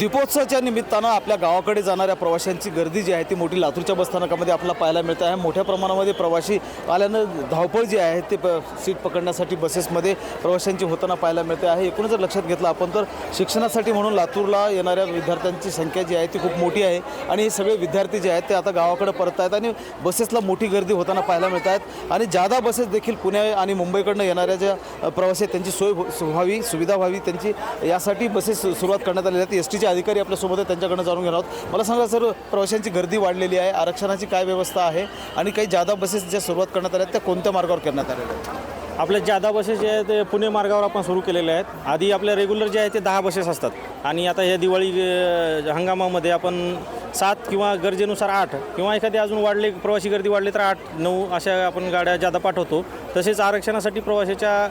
दीपोत्सवाच्या निमित्तानं आपल्या गावाकडे जाणाऱ्या प्रवाशांची गर्दी जी आहे ती मोठी लातूरच्या बसस्थानकामध्ये आपल्याला पाहायला मिळते आहे. मोठ्या प्रमाणामध्ये प्रवासी आल्यानं धावपळ जी आहे ते प सीट पकडण्यासाठी बसेसमध्ये प्रवाशांची होताना पाहायला मिळते आहे. एकूणच जर लक्षात घेतलं आपण तर शिक्षणासाठी म्हणून लातूरला येणाऱ्या विद्यार्थ्यांची संख्या जी आहे ती खूप मोठी आहे आणि हे सगळे विद्यार्थी जे आहेत ते आता गावाकडे परत आहेत आणि बसेसला मोठी गर्दी होताना पाहायला मिळत आहेत आणि जादा बसेस देखील पुणे आणि मुंबईकडनं येणाऱ्या ज्या प्रवासी आहेत त्यांची सोय व्हावी सुविधा व्हावी त्यांची यासाठी बसेस सुरुवात करण्यात आलेल्या आहेत एस टीच्या अधिकारी आपल्यासोबत आहेत त्यांच्याकडनं जाणून घेणार आहोत. मला सांगा सर प्रवाशांची गर्दी वाढलेली आहे आरक्षणाची काय व्यवस्था आहे आणि काही जादा बसेस ज्या सुरुवात करण्यात आल्या आहेत त्या कोणत्या मार्गावर करण्यात आलेल्या आहेत? आपल्या जादा बसेस जे आहेत ते पुणे मार्गावर आपण सुरू केलेले आहेत. आधी आपल्या रेग्युलर जे आहे ते दहा बसेस असतात. आणि आता या दिवाळी हंगामामध्ये आपण सात किंवा गरजेनुसार आठ किंवा एखादी अजून वाढले प्रवासी गर्दी वाढली तर आठ नऊ अशा आपण गाड्या जादा पाठवतो. तसेच आरक्षणासाठी प्रवाशाच्या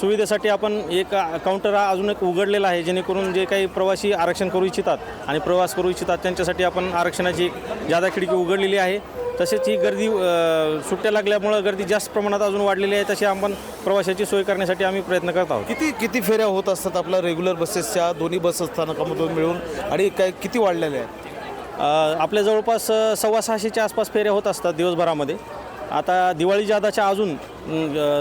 सुविधेसाठी आपण एक काउंटर हा अजून एक उघडलेला आहे जेणेकरून जे काही प्रवासी आरक्षण करू इच्छितात आणि प्रवास करू इच्छितात त्यांच्यासाठी आपण आरक्षणाची जादा खिडकी उघडलेली आहे. तसेच ही गर्दी सुट्ट्या लागल्यामुळं गर्दी जास्त प्रमाणात अजून वाढलेली आहे तशी आपण प्रवाशाची सोय करण्यासाठी आम्ही प्रयत्न करत आहोत. किती किती फेऱ्या होत असतात आपल्या रेग्युलर बसेसच्या दोन्ही बस स्थानकामधून मिळून आणि काय किती वाढलेल्या आहेत? आपल्या जवळपास सव्वा सहाशेच्या आसपास फेऱ्या होत असतात दिवसभरामध्ये. आता दिवाळी जादाच्या अजून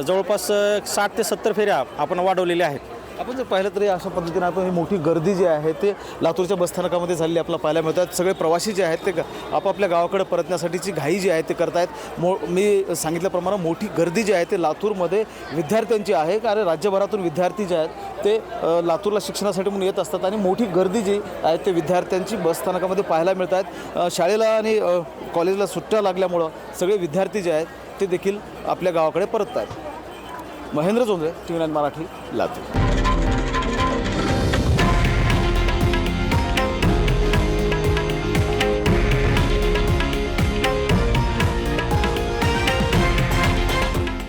जवळपास साठ ते सत्तर फेऱ्या आपण वाढवलेल्या आहेत. आपण जर पाहिलं तरी अशा पद्धतीने आपण ही मोठी गर्दी जी आहे ते लातूरच्या बसस्थानकामध्ये झालेली आपल्याला पाहायला मिळतात. सगळे प्रवासी जे आहेत ते आपापल्या गावाकडे परतण्यासाठीची घाई जी आहे ते करतायत. मो मी सांगितल्याप्रमाणे मोठी गर्दी जी आहे ते लातूरमध्ये विद्यार्थ्यांची आहे. कारण राज्यभरातून विद्यार्थी जे आहेत ते लातूरला शिक्षणासाठी म्हणून येत असतात आणि मोठी गर्दी जी आहे ते विद्यार्थ्यांची बसस्थानकामध्ये पाहायला मिळत आहेत शाळेला आणि कॉलेजला सुट्ट्या लागल्यामुळं सगळे विद्यार्थी जे आहेत ते देखील आपल्या गावाकडे परतत आहेत Mahendra Jondhale T V nine Marathi Latur.